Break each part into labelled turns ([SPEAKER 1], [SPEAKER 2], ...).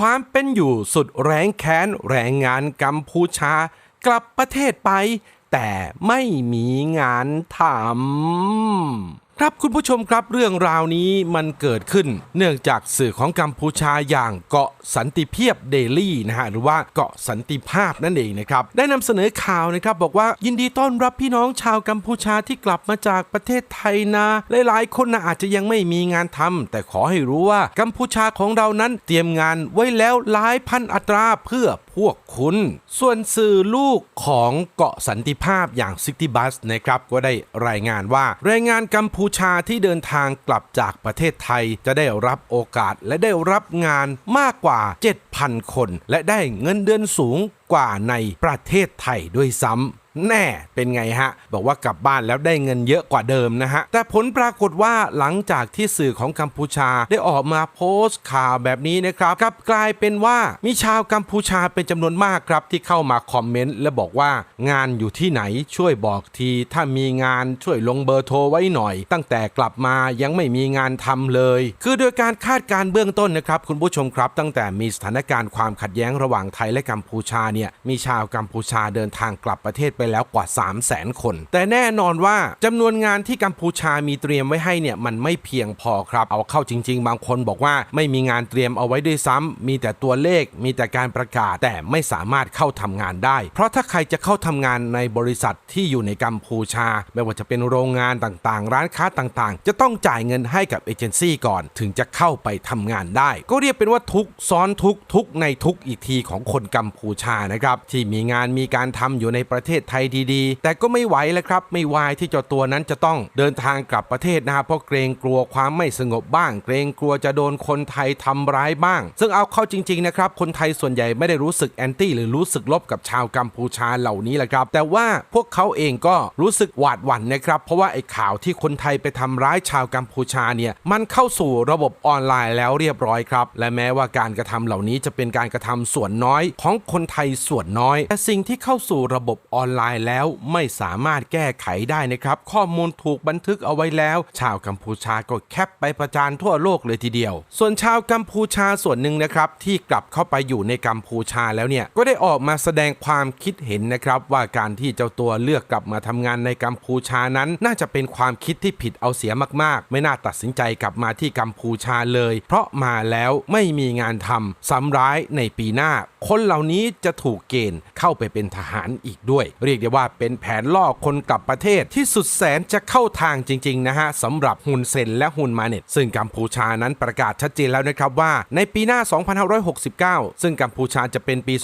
[SPEAKER 1] ความเป็นอยู่สุดแรงแค้นแรงงานกัมพูชา กลับประเทศไป แต่ไม่มีงานทำ ครับคุณผู้ชมครับเรื่องราวนี้มันเกิดขึ้น เนื่องจากสื่อของกัมพูชาอย่างเกาะสันติเพียบเดลี่นะฮะหรือว่าเกาะสันติภาพนั่นเองนะครับได้นำเสนอข่าวนะครับบอกว่ายินดีต้อนรับพี่น้องชาวกัมพูชาที่กลับมาจากประเทศไทยนะหลายๆคนนะอาจจะยังไม่มีงานทำแต่ขอให้รู้ว่ากัมพูชาของเรานั้นเตรียมงานไว้แล้วหลายพันอัตราเพื่อ พวกคุณ ส่วนสื่อลูกของเกาะสันติภาพอย่างซิตี้บัสนะครับก็ได้รายงานว่าแรงงานกัมพูชาที่เดินทางกลับจากประเทศไทยจะได้รับโอกาสและได้รับงานมากกว่า 7,000 คน และได้เงินเดือนสูงกว่าในประเทศไทยด้วยซ้ำ แน่เป็นไงฮะ บอกว่ากลับบ้านแล้วได้เงินเยอะกว่าเดิมนะฮะ แต่ผลปรากฏว่าหลังจากที่สื่อของกัมพูชาได้ออกมาโพสต์ข่าวแบบนี้นะครับกลับกลายเป็นว่ามีชาวกัมพูชาเป็นจำนวนมากครับที่เข้ามาคอมเมนต์และบอกว่างานอยู่ที่ไหนช่วยบอกที ถ้ามีงานช่วยลงเบอร์โทรไว้หน่อย ตั้งแต่กลับมายังไม่มีงานทำเลย คือโดยการคาดการเบื้องต้นนะครับคุณผู้ชมครับ ตั้งแต่มีสถานการณ์ความขัดแย้งระหว่างไทยและกัมพูชาเนี่ยมีชาวกัมพูชาเดินทางกลับประเทศไปแล้วกว่า 3 0 0 0 0 0คน แต่แน่นอนว่าจำนวนงานที่กัมพูชามีเตรียมไว้ให้เนี่ยมันไม่เพียงพอครับ เอาเข้าจริง ๆ บางคนบอกว่าไม่มีงานเตรียมเอาไว้ด้วยซ้ำมีแต่ตัวเลขมีแต่การประกาศ แต่ไม่สามารถเข้าทำงานได้ เพราะถ้าใครจะเข้าทำงานในบริษัทที่อยู่ในกัมพูชา ไม่ว่าจะเป็นโรงงานต่างๆ ร้านค้าต่างๆ จะต้องจ่ายเงินให้กับเอเจนซี่ก่อน ถึงจะเข้าไปทำงานได้ ก็เรียกเป็นว่าทุกซ้อนทุกทุกในทุกอีกทีของคนกัมพูชานะครับที่มีงานมีการทำอยู่ในประเทศไทยดีๆ แต่ก็ไม่ไหวแล้วครับ ไม่วายที่เจ้าตัวนั้นจะต้องเดินทางกลับประเทศนะครับเพราะเกรงกลัวความไม่สงบบ้าง เกรงกลัวจะโดนคนไทยทำร้ายบ้าง ซึ่งเอาเข้าจริงๆนะครับคนไทยส่วนใหญ่ไม่ได้รู้สึกแอนตี้หรือรู้สึกลบกับชาวกัมพูชาเหล่านี้แหละครับ แต่ว่าพวกเขาเองก็รู้สึกหวาดหวั่นนะครับ เพราะว่าไอ้ข่าวที่คนไทยไปทำร้ายชาวกัมพูชาเนี่ยมันเข้าสู่ระบบออนไลน์แล้วเรียบร้อยครับ และแม้ว่าการกระทำเหล่านี้จะเป็นการกระทำส่วนน้อย ของคนไทยส่วนน้อย แต่สิ่งที่เข้าสู่ระบบออนไลน์แล้วไม่สามารถแก้ไขได้นะครับ ข้อมูลถูกบันทึกเอาไว้แล้ว ชาวกัมพูชาก็แคปไปประจานทั่วโลกเลยทีเดียว ส่วนชาวกัมพูชาส่วนหนึ่งนะครับ ที่กลับเข้าไปอยู่ในกัมพูชาแล้วเนี่ยก็ได้ออกมาแสดงความคิดเห็นนะครับ ว่าการที่เจ้าตัวเลือกกลับมาทำงานในกัมพูชานั้น น่าจะเป็นความคิดที่ผิดเอาเสียมาก ๆ ไม่น่าตัดสินใจกลับมาที่กัมพูชาเลย เพราะมาแล้วไม่มีงานทำซ้ำร้ายในปีหน้า คนเหล่านี้จะถูกเกณฑ์เข้าไปเป็นทหารอีกด้วย เรียกได้ว่าเป็นแผนล่อคนกลับประเทศที่สุดแสนจะเข้าทางจริงๆนะฮะสำหรับฮุนเซนและฮุนมาเน็ต ซึ่งกัมพูชานั้นประกาศชัดเจนแล้วนะครับว่า ในปีหน้า 2569 ซึ่งกัมพูชาจะเป็นปี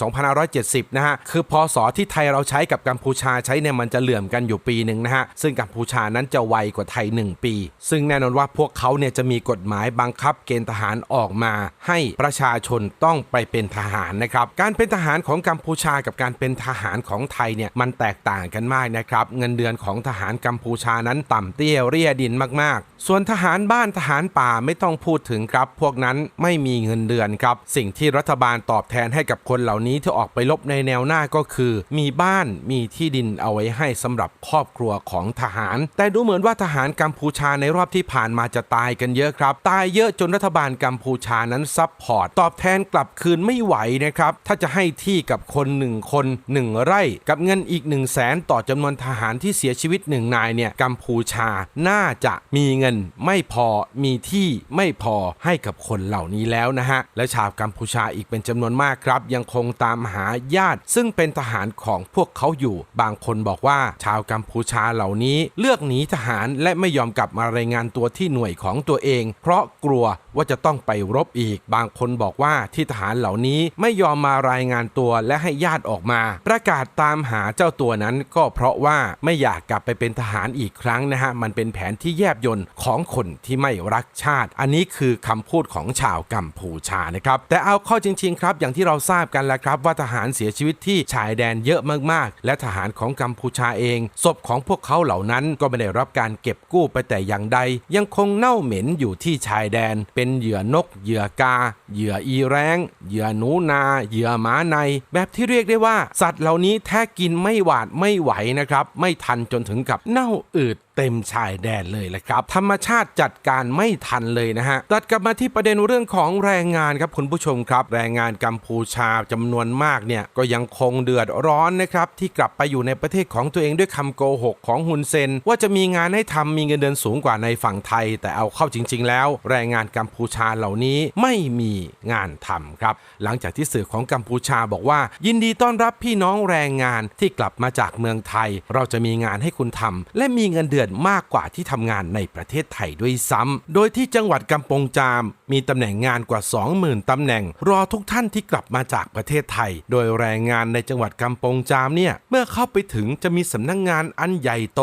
[SPEAKER 1] 2570 นะฮะ คือพศที่ไทยเราใช้กับกัมพูชาใช้เนี่ยมันจะเหลื่อมกันอยู่ปีหนึ่งนะฮะ ซึ่งกัมพูชานั้นจะไวกว่าไทย 1 ปี ซึ่งแน่นอนว่าพวกเขาเนี่ยจะมีกฎหมายบังคับเกณฑ์ทหารออกมา ให้ประชาชนต้องไปเป็นทหารนะครับการเป็นทหารของกัมพูชากับการเป็นทหารของไทยเนี่ยมันแตกต่างกันมากนะครับ เงินเดือนของทหารกัมพูชานั้นต่ำเตี้ยเรียดินมากๆ ส่วนทหารบ้านทหารป่าไม่ต้องพูดถึงครับ พวกนั้นไม่มีเงินเดือนครับ สิ่งที่รัฐบาลตอบแทนให้กับคนเหล่านี้ที่ออกไปลบในแนวหน้าก็คือ มีบ้านมีที่ดินเอาไว้ให้สำหรับครอบครัวของทหาร แต่ดูเหมือนว่าทหารกัมพูชาในรอบที่ผ่านมาจะตายกันเยอะครับ ตายเยอะจนรัฐบาลกัมพูชานั้นซับพอร์ตตอบแทนกลับคืนไม่ไหวนะครับถ้าจะให้ที่กับคนหนึ่งคนหนึ่งไร่ กับเงินอีก1นึ่งแสนต่อจำนวนทหารที่เสียชีวิตหนึ่งนายเนี่ยกัมพูชาน่าจะมีเงินไม่พอมีที่ไม่พอให้กับคนเหล่านี้แล้วนะฮะ และชาวกัมพูชาอีกเป็นจำนวนมากครับ ยังคงตามหาญาติ ซึ่งเป็นทหารของพวกเขาอยู่ บางคนบอกว่าชาวกัมพูชาเหล่านี้เลือกหนีทหารและไม่ยอมกลับมารายงานตัวที่หน่วยของตัวเอง เพราะกลัวว่าจะต้องไปรบอีก บางคนบอกว่าที่ทหารเหล่านี้ไม่ยอมมารายงานตัวและให้ญาติออกมา ประกาศตามหาเจ้าตัวนั้นก็เพราะว่าไม่อยากกลับไปเป็นทหารอีกครั้งนะฮะ มันเป็นแผนที่แยบยนต์ของคนที่ไม่รักชาติ อันนี้คือคำพูดของชาวกัมพูชานะครับ แต่เอาข้อจริง ๆ ครับ อย่างที่เราทราบกันแล้วครับ ว่าทหารเสียชีวิตที่ชายแดนเยอะมากๆ และทหารของกัมพูชาเอง ศพของพวกเขาเหล่านั้นก็ไม่ได้รับการเก็บกู้ไปแต่อย่างใด ยังคงเน่าเหม็นอยู่ที่ชายแดน เป็นเหยื่อนก เหยื่อกา เหยื่ออีแรง เหยื่อหนูนาเหยื่อหมาใน แบบที่เรียกได้ว่า สัตว์เหล่านี้แท้กินไม่หวาดไม่ไหวนะครับ ไม่ทันจนถึงกับเน่าอืดเต็มชายแดนเลยแหละครับ ธรรมชาติจัดการไม่ทันเลยนะฮะตัดกลับมาที่ประเด็นเรื่องของแรงงานครับคุณผู้ชมครับ แรงงานกัมพูชาจำนวนมากเนี่ยก็ยังคงเดือดร้อนนะครับที่กลับไปอยู่ในประเทศของตัวเองด้วยคำโกหกของฮุนเซน ว่าจะมีงานให้ทำมีเงินเดือนสูงกว่าในฝั่งไทย แต่เอาเข้าจริง ๆ แล้ว แรงงานกัมพูชาเหล่านี้ไม่มีงานทำครับ หลังจากที่สื่อของกัมพูชาบอกว่า ยินดีต้อนรับพี่น้องแรงงานที่กลับมาจากเมืองไทย เราจะมีงานให้คุณทำและมีเงินเดือนมากกว่าที่ทำงานในประเทศไทยด้วยซ้ำ โดยที่จังหวัดกำปงจาม มีตำแหน่งงานกว่า 20,000ตำแหน่ง รอทุกท่านที่กลับมาจากประเทศไทย โดยแรงงานในจังหวัดกำปงจามเนี่ย เมื่อเข้าไปถึงจะมีสำนักงงานอันใหญ่โต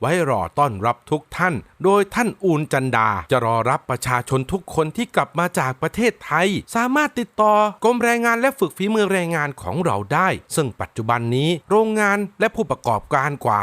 [SPEAKER 1] ไว้รอต้อนรับทุกท่าน โดยท่านอูนจันดา จะรอรับประชาชนทุกคนที่กลับมาจากประเทศไทย สามารถติดต่อกรมแรงงานและฝึกฝีมือแรงงานของเราได้ ซึ่งปัจจุบันนี้โรงงานและผู้ประกอบการกว่า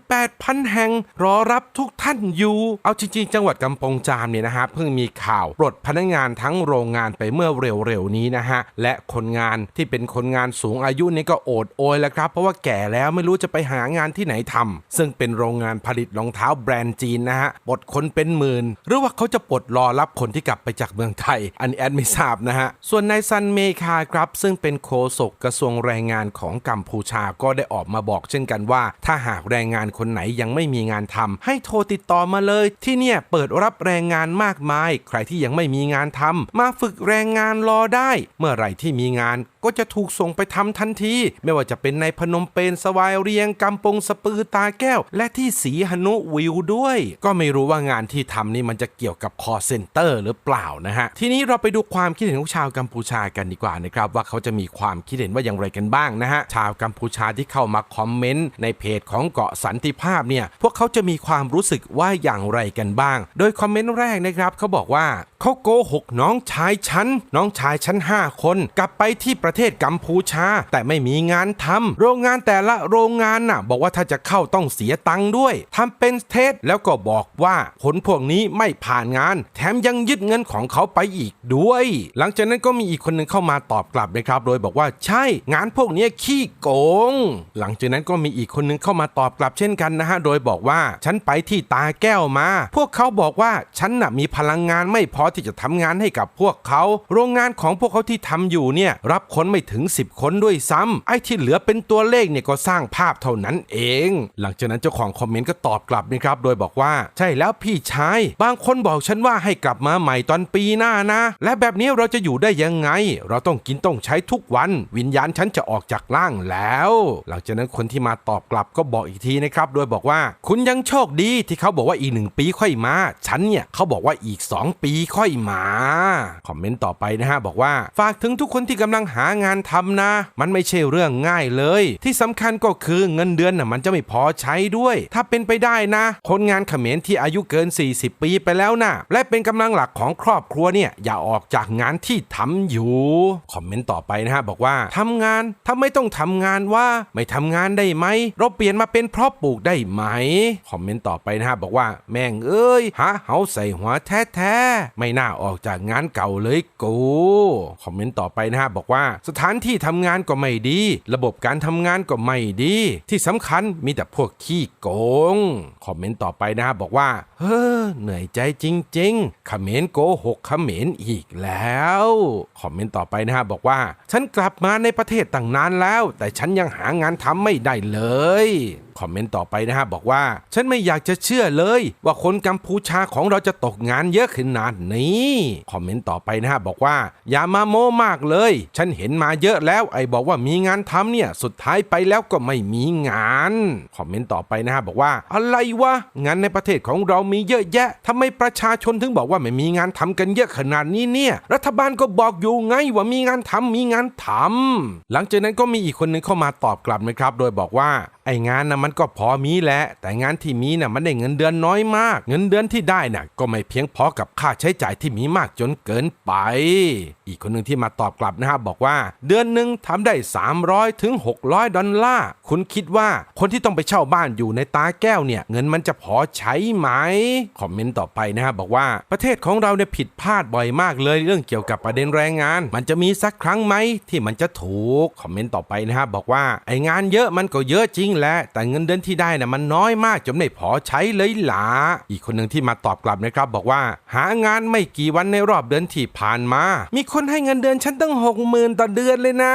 [SPEAKER 1] 18,000 แห่ง รอรับทุกท่านอยู่ เอาจริงๆ จังหวัดกำปงจามเนี่ยนะฮะเพิ่งมีข่าวปลดพนักงานทั้งโรงงานไปเมื่อเร็วๆนี้นะฮะและคนงานที่เป็นคนงานสูงอายุนี่ก็โอดโอยแล้วครับ เพราะว่าแก่แล้วไม่รู้จะไปหางานที่ไหนทำซึ่งเป็นโรงงานผลิตรองเท้าแบรนด์จีนนะฮะปลดคนเป็นหมื่น หรือว่าเขาจะปลดรอรับคนที่กลับไปจากเมืองไทย อันนี้แอดไม่ทราบนะฮะ ส่วนนายซันเมคาครับซึ่งเป็นโฆษกกระทรวงแรงงานของกัมพูชาก็ได้ออกมาบอกเช่นกันว่า ถ้าหากแรงงานคนไหนยังไม่มีงานทำให้โทรติดต่อมาเลย ที่เนี่ยเปิดรับแรงงานมากมาย ใครที่ยังไม่มีงานทำมาฝึกแรงงานรอได้ เมื่อไหร่ที่มีงานก็จะถูกส่งไปทำทันที ไม่ว่าจะเป็นในพนมเปญสวายเรียงกำปงสปือตาแก้ว และที่สีหนุวิวด้วย ก็ไม่รู้ว่างานที่ทำนี่มันจะเกี่ยวกับคอเซ็นเตอร์หรือเปล่านะฮะ ทีนี้เราไปดูความคิดเห็นของชาวกัมพูชากันดีกว่านะครับว่าเขาจะมีความคิดเห็นว่าอย่างไรกันบ้างนะฮะชาวกัมพูชาที่เข้ามาคอมเมนต์ในเพจของเกาะสันติภาพเนี่ยพวกเขาจะมีความรู้สึกว่าอย่างไรกันบ้าง โดยคอมเมนต์แรกนะครับเขาบอกว่าเขาโกหกน้องชายฉันน้องชายฉัน5 คน กลับไปที่ประประเทศกัมพูชา แต่ไม่มีงานทำโรงงานแต่ละโรงงานน่ะ บอกว่าถ้าจะเข้าต้องเสียตังค์ด้วยทำเป็นเทสแล้วก็บอกว่าผลพวกนี้ไม่ผ่านงาน แถมยังยึดเงินของเขาไปอีกด้วย หลังจากนั้นก็มีอีกคนหนึ่งเข้ามาตอบกลับนะครับ โดยบอกว่าใช่งานพวกนี้ขี้โกง หลังจากนั้นก็มีอีกคนหนึ่งเข้ามาตอบกลับเช่นกันนะฮะโดยบอกว่าฉันไปที่ตาแก้วมา พวกเขาบอกว่าฉันน่ะมีพลังงานไม่พอที่จะทำงานให้กับพวกเขา โรงงานของพวกเขาที่ทำอยู่เนี่ยรับคนไม่ถึง 10 คนด้วยซ้ำไอ้ที่เหลือเป็นตัวเลขเนี่ยก็สร้างภาพเท่านั้นเอง หลังจากนั้นเจ้าของคอมเมนต์ก็ตอบกลับนะครับโดยบอกว่า ใช่แล้วพี่ชายบางคนบอกฉันว่าให้กลับมาใหม่ตอนปีหน้านะ และแบบนี้เราจะอยู่ได้ยังไง เราต้องกินต้องใช้ทุกวัน วิญญาณฉันจะออกจากร่างแล้ว หลังจากนั้นคนที่มาตอบกลับก็บอกอีกทีนะครับ โดยบอกว่า คุณยังโชคดีที่เขาบอกว่าอีกหนึ่งปีค่อยมา ฉันเนี่ยเขาบอกว่าอีก 2 ปีค่อยมา คอมเมนต์ต่อไปนะฮะบอกว่า ฝากถึงทุกคนที่กำลังหางานทำนะ มันไม่ใช่เรื่องง่ายเลย ที่สำคัญก็คือเงินเดือนน่ะมันจะไม่พอใช้ด้วย ถ้าเป็นไปได้นะ คนงานเขมรที่อายุเกิน 40 ปีไปแล้วนะและเป็นกำลังหลักของครอบครัวเนี่ยอย่าออกจากงานที่ทำอยู่ คอมเมนต์ต่อไปนะฮะบอกว่าทำงานถ้าไม่ต้องทำงานว่าไม่ทำงานได้ไหมเราเปลี่ยนมาเป็นเพราะปลูกได้ไหมคอมเมนต์ต่อไปนะฮะบอกว่าแม่งเอ้ยหาเหาใส่หัวแท้ๆไม่น่าออกจากงานเก่าเลยกูคอมเมนต์ต่อไปนะฮะบอกว่าสถานที่ทำงานก็ไม่ดี ระบบการทำงานก็ไม่ดี ที่สำคัญมีแต่พวกขี้โกง คอมเมนต์ต่อไปนะฮะบอกว่า เฮ้อเหนื่อยใจจริงๆเขมรโกหกเขมรอีกแล้ว คอมเมนต์ต่อไปนะฮะบอกว่า ฉันกลับมาในประเทศต่างนานแล้ว แต่ฉันยังหางานทำไม่ได้เลย คอมเมนต์ต่อไปนะฮะบอกว่า ฉันไม่อยากจะเชื่อเลย ว่าคนกัมพูชาของเราจะตกงานเยอะขนาดนี้คอมเมนต์ต่อไปนะฮะบอกว่า อย่ามาโม้มากเลย ฉันเห็นมาเยอะแล้วไอ้บอกว่ามีงานทำเนี่ยสุดท้ายไปแล้วก็ไม่มีงานคอมเมนต์ต่อไปนะฮะบอกว่า อะไรวะงานในประเทศของเรามีเยอะแยะทำไมประชาชนถึงบอกว่าไม่มีงานทำกันเยอะขนาดนี้เนี่ย รัฐบาลก็บอกอยู่ไงว่ามีงานทำมีงานทำหลังจากนั้นก็มีอีกคนหนึงเข้ามาตอบกลับนะครับ โดยบอกว่า ไอ้งานนะมันก็พอมีแหละแต่งานที่มีน่ะมันได้เงินเดือนน้อยมาก เงินเดือนที่ได้น่ะก็ไม่เพียงพอกับค่าใช้จ่ายที่มีมากจนเกินไป อีกคนหนึ่งที่มาตอบกลับนะครับบอกว่า เดือนหนึ่งทำได้ 300ถึง600 ดอลลาร์คุณคิดว่าคนที่ต้องไปเช่าบ้านอยู่ในตาแก้วเนี่ย เงินมันจะพอใช้ไหมคอมเมนต์ต่อไปนะครับบอกว่าประเทศของเราเนี่ยผิดพลาดบ่อยมากเลยเรื่องเกี่ยวกับประเด็นแรงงาน มันจะมีสักครั้งไหมที่มันจะถูกคอมเมนต์ต่อไปนะครับบอกว่าไองานเยอะมันก็เยอะจริงแหละแต่เงินเดือนที่ได้น่ะมันน้อยมากจนไม่พอใช้เลยหลาอีกคนหนึ่งที่มาตอบกลับนะครับ บอกว่า หางานไม่กี่วันในรอบเดือนที่ผ่านมา มีคนให้เงินเดือนฉันตั้งหกหมื่นต่อเดือนเลยนะ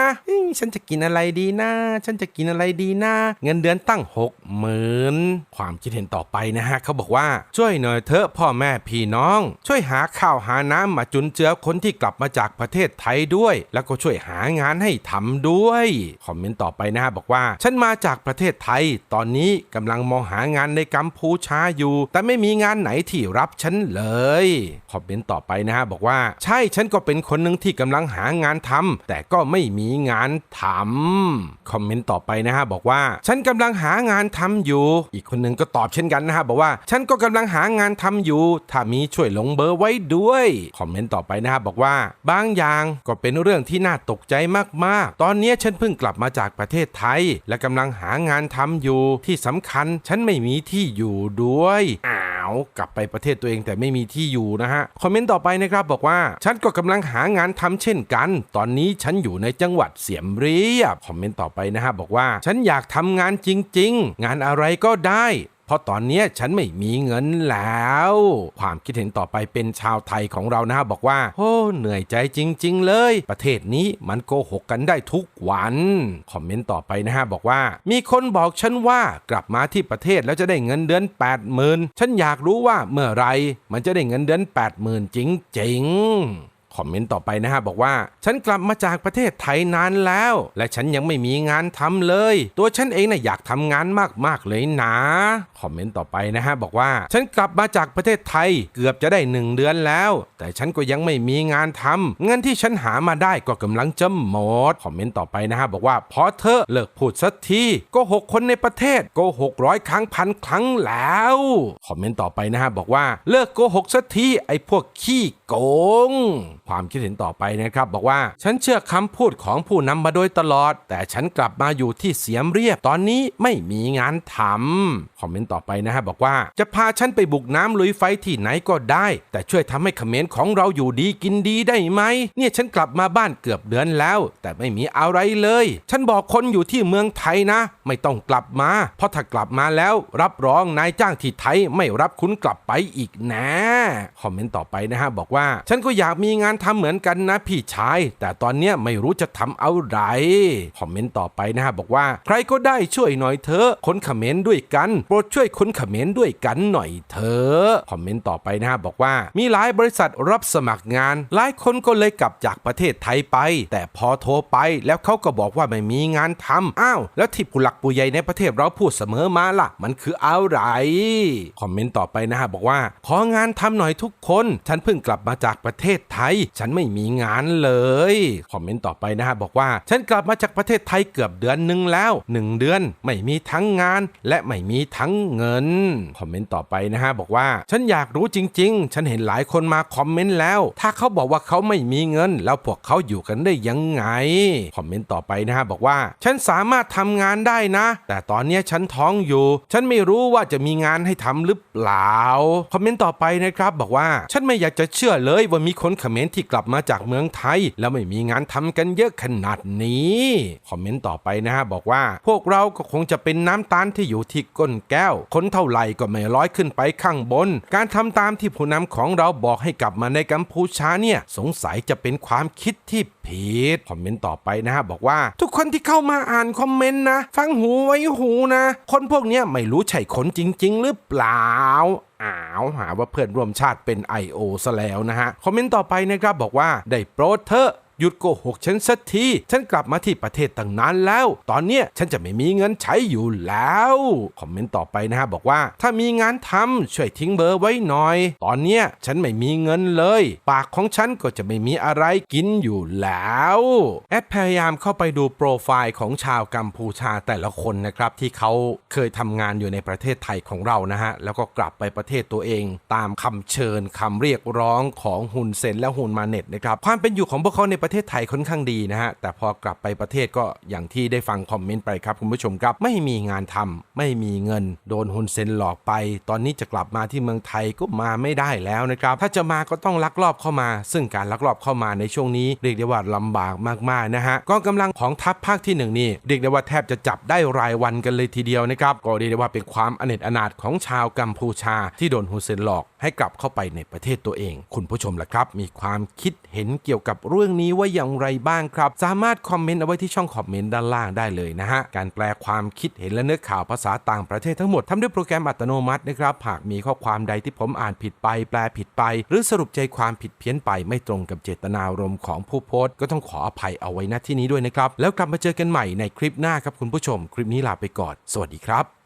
[SPEAKER 1] ฉันจะกินอะไรดีนะ ฉันจะกินอะไรดีนะ เงินเดือนตั้งหกหมื่นความคิดเห็นต่อไปนะฮะเขาบอกว่าช่วยหน่อยเถอะพ่อแม่พี่น้อง ช่วยหาข้าวหาน้ำมาจุนเจือคนที่กลับมาจากประเทศไทยด้วย แล้วก็ช่วยหางานให้ทำด้วยคอมเมนต์ต่อไปนะฮะบอกว่า ฉันมาจากประเทศไทย ตอนนี้กำลังมองหางานในกัมพูชาอยู่ แต่ไม่มีงานไหนที่รับฉันเลยคอมเมนต์ต่อไปนะฮะบอกว่า ใช่ฉันก็เป็นคนหนึ่งที่กำลังหางานทำแต่ก็ไม่มีงานทำคอมเมนต์ต่อไปนะฮะบอกว่า ฉันกำลังหางานทำอยู่ อีกคนหนึ่งก็ตอบเช่นกันนะฮะบอกว่า ฉันก็กำลังหางานทำอยู่ ถ้ามีช่วยลงเบอร์ไว้ด้วยคอมเมนต์ต่อไปนะฮะบอกว่า บางอย่างก็เป็นเรื่องที่น่าตกใจมากๆ ตอนนี้ฉันเพิ่งกลับมาจากประเทศไทย และกำลังหางานทำอยู่ที่สำคัญฉันไม่มีที่อยู่ด้วยอ้าวกลับไปประเทศตัวเองแต่ไม่มีที่อยู่นะฮะคอมเมนต์ต่อไปนะครับบอกว่า ฉันก็กำลังหางานทำเช่นกัน ตอนนี้ฉันอยู่ในจังหวัดเสียมเรียบคอมเมนต์ต่อไปนะฮะบอกว่า ฉันอยากทำงานจริง ๆ งานอะไรก็ได้ ราะตอนนี้ฉันไม่มีเงินแล้ว ความคิดเห็นต่อไปเป็นชาวไทยของเรานะฮะบอกว่าโอ้เหนื่อยใจจริง ๆ เลย ประเทศนี้มันโกหกกันได้ทุกวัน คอมเมนต์ต่อไปนะฮะบอกว่า มีคนบอกฉันว่ากลับมาที่ประเทศแล้วจะได้เงินเดือน 8 0,000 ฉันอยากรู้ว่าเมื่อไรมันจะได้เงินเดือน 8 0,000 จริง ๆ คอมเมนต์ต่อไปนะฮะบอกว่า ฉันกลับมาจากประเทศไทยนานแล้ว และฉันยังไม่มีงานทำเลย ตัวฉันเองนะ่ะอยากทำงานมากๆเลยนะคอมเมนต์ต่อไปนะฮะบอกว่า ฉันกลับมาจากประเทศไทยเกือบจะได้หนึ่งเดือนแล้ว แต่ฉันก็ยังไม่มีงานทำเงินที่ฉันหามาได้ก็กำลังจะหมดคอมเมนต์ต่อไปนะฮะบอกว่าพอเธอเลิกพูดสักทีก็หกคนในประเทศโกหกร้อยครั้งพันครั้งแล้วคอมเมนต์ต่อไปนะฮะบอกว่าเลิกโกหกสักทีไอ้พวกขี้ โกง ความคิดเห็นต่อไปนะครับบอกว่า ฉันเชื่อคำพูดของผู้นำมาโดยตลอด แต่ฉันกลับมาอยู่ที่เสียมเรียบตอนนี้ไม่มีงานทำคอมเมนต์ต่อไปนะฮะบอกว่าจะพาฉันไปบุกน้ำลุยไฟที่ไหนก็ได้ แต่ช่วยทำให้เขมรของเราอยู่ดีกินดีได้ไหม เนี่ยฉันกลับมาบ้านเกือบเดือนแล้ว แต่ไม่มีอะไรเลย ฉันบอกคนอยู่ที่เมืองไทยนะ ไม่ต้องกลับมา เพราะถ้ากลับมาแล้ว รับรองนายจ้างที่ไทยไม่รับคุณกลับไปอีกนะคอมเมนต์ต่อไปนะฮะบอกว่าฉันก็อยากมีงานทำเหมือนกันนะพี่ชาย แต่ตอนเนี้ยไม่รู้จะทำอะไรคอมเมนต์ต่อไปนะฮะบอกว่า ใครก็ได้ช่วยหน่อยเถอะคนเขมรด้วยกันโปรดช่วยคนเขมรด้วยกันหน่อยเถอะคอมเมนต์ต่อไปนะฮะบอกว่า มีหลายบริษัทรับสมัครงาน หลายคนก็เลยกลับจากประเทศไทยไป แต่พอโทรไปแล้วเขาก็บอกว่าไม่มีงานทำอ้าว แล้วที่ผู้หลักผู้ใหญ่ในประเทศเราพูดเสมอมาล่ะ มันคืออะไรคอมเมนต์ต่อไปนะฮะบอกว่า ของานทำหน่อยทุกคน ฉันเพิ่งกลับมาจากประเทศไทย ฉันไม่มีงานเลยคอมเมนต์ต่อไปนะฮะบอกว่า ฉันกลับมาจากประเทศไทยเกือบเดือนหนึ่งแล้วหนึ่งเดือนไม่มีทั้งงาน และไม่มีทั้งเงินคอมเมนต์ต่อไปนะฮะบอกว่า ฉันอยากรู้จริง ๆ ฉันเห็นหลายคนมาคอมเมนต์แล้ว ถ้าเขาบอกว่าเขาไม่มีเงิน แล้วพวกเขาอยู่กันได้ยังไงคอมเมนต์ต่อไปนะฮะบอกว่า ฉันสามารถทำงานได้นะ แต่ตอนนี้ฉันท้องอยู่ ฉันไม่รู้ว่าจะมีงานให้ทำหรือเปล่าคอมเมนต์ต่อไปนะครับบอกว่า ฉันไม่อยากจะเชื่อเลยว่ามีคนเขมรที่กลับมาจากเมืองไทย แล้วไม่มีงานทำกันเยอะขนาดนี้ คอมเมนต์ต่อไปนะฮะบอกว่า พวกเราก็คงจะเป็นน้ำตาลที่อยู่ที่ก้นแก้ว คนเท่าไหร่ก็ไม่ร้อยขึ้นไปข้างบน การทำตามที่ผู้นำของเราบอกให้กลับมาในกัมพูชาเนี่ย สงสัยจะเป็นความคิดที่ผิดคอมเมนต์ต่อไปนะฮะบอกว่า ทุกคนที่เข้ามาอ่านคอมเมนต์นะ ฟังหูไว้หูนะ คนพวกนี้ไม่รู้ใช่คนจริง ๆ หรือเปล่า อ้าวหาว่าเพื่อนร่วมชาติเป็น I.O. ซะแล้วนะฮะ คอมเมนต์ต่อไปนะครับบอกว่าได้โปรดเถอะ หยุดโกหกฉันสักที ฉันกลับมาที่ประเทศตั้งนานแล้ว ตอนเนี้ยฉันจะไม่มีเงินใช้อยู่แล้ว คอมเมนต์ต่อไปนะฮะบอกว่า ถ้ามีงานทำช่วยทิ้งเบอร์ไว้หน่อย ตอนเนี้ยฉันไม่มีเงินเลย ปากของฉันก็จะไม่มีอะไรกินอยู่แล้วแอดพยายามเข้าไปดูโปรไฟล์ของชาวกัมพูชาแต่ละคนนะครับที่เขาเคยทำงานอยู่ในประเทศไทยของเรานะฮะแล้วก็กลับไปประเทศตัวเอง ตามคำเชิญคำเรียกร้องของฮุนเซนและฮุนมาเน็ตนะครับความเป็นอยู่ของพวกเขาในประเทศเทศไทยค่อนข้างดีนะฮะ แต่พอกลับไปประเทศก็อย่างที่ได้ฟังคอมเมนต์ไปครับคุณผู้ชมครับ ไม่มีงานทำไม่มีเงิน โดนฮุนเซนหลอกไป ตอนนี้จะกลับมาที่เมืองไทยก็มาไม่ได้แล้วนะครับ ถ้าจะมาก็ต้องลักลอบเข้ามา ซึ่งการลักลอบเข้ามาในช่วงนี้เรียกได้ว่าลำบากมากๆนะฮะกองกำลังของทัพภาคที่หนึ่งนี่เรียกได้ว่าแทบจะจับได้รายวันกันเลยทีเดียวนะครับก็เรียกได้ว่าเป็นความอเนจอนาถของชาวกัมพูชา ที่โดนฮุนเซนหลอกให้กลับเข้าไปในประเทศตัวเอง คุณผู้ชมล่ะครับ มีความคิดเห็นเกี่ยวกับเรื่องนี้ว่าอย่างไรบ้างครับ สามารถคอมเมนต์เอาไว้ที่ช่องคอมเมนต์ด้านล่างได้เลยนะฮะ การแปลความคิดเห็นและเนื้อข่าวภาษาต่างประเทศทั้งหมดทำด้วยโปรแกรมอัตโนมัตินะครับ หากมีข้อความใดที่ผมอ่านผิดไป แปลผิดไป หรือสรุปใจความผิดเพี้ยนไปไม่ตรงกับเจตนารมณ์ของผู้โพสต์ ก็ต้องขออภัยเอาไว้ณที่นี้ด้วยนะครับ แล้วกลับมาเจอกันใหม่ในคลิปหน้าครับคุณผู้ชม คลิปนี้ลาไปก่อน สวัสดีครับ